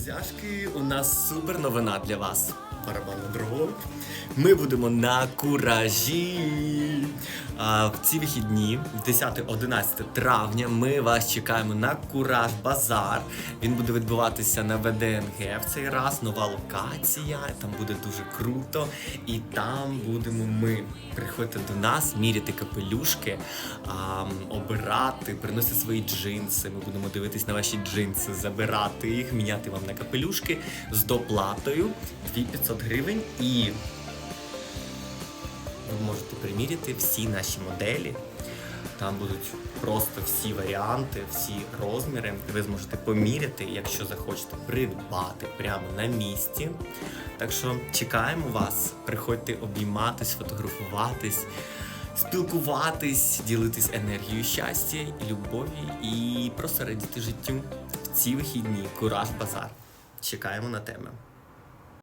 Друзяшки, у нас супер новина для вас. Барабанна дров. Ми будемо на куражі. В ці вихідні, 10-11 травня, ми вас чекаємо на Кураж Базар. Він буде відбуватися на ВДНГ в цей раз. Нова локація. Там буде дуже круто. І там будемо ми. Приходьте до нас, міряти капелюшки, обирати, приносити свої джинси. Ми будемо дивитись на ваші джинси, забирати їх, міняти вам на капелюшки з доплатою 2500 гривень і ви можете приміряти всі наші моделі. Там будуть просто всі варіанти, всі розміри. Ви зможете поміряти, якщо захочете придбати прямо на місці. Так що чекаємо вас. Приходьте обійматись, фотографуватись, спілкуватись, ділитись енергією щастя і любові, і просто радіти життю в ці вихідні. Кураж базар. Чекаємо на тебе.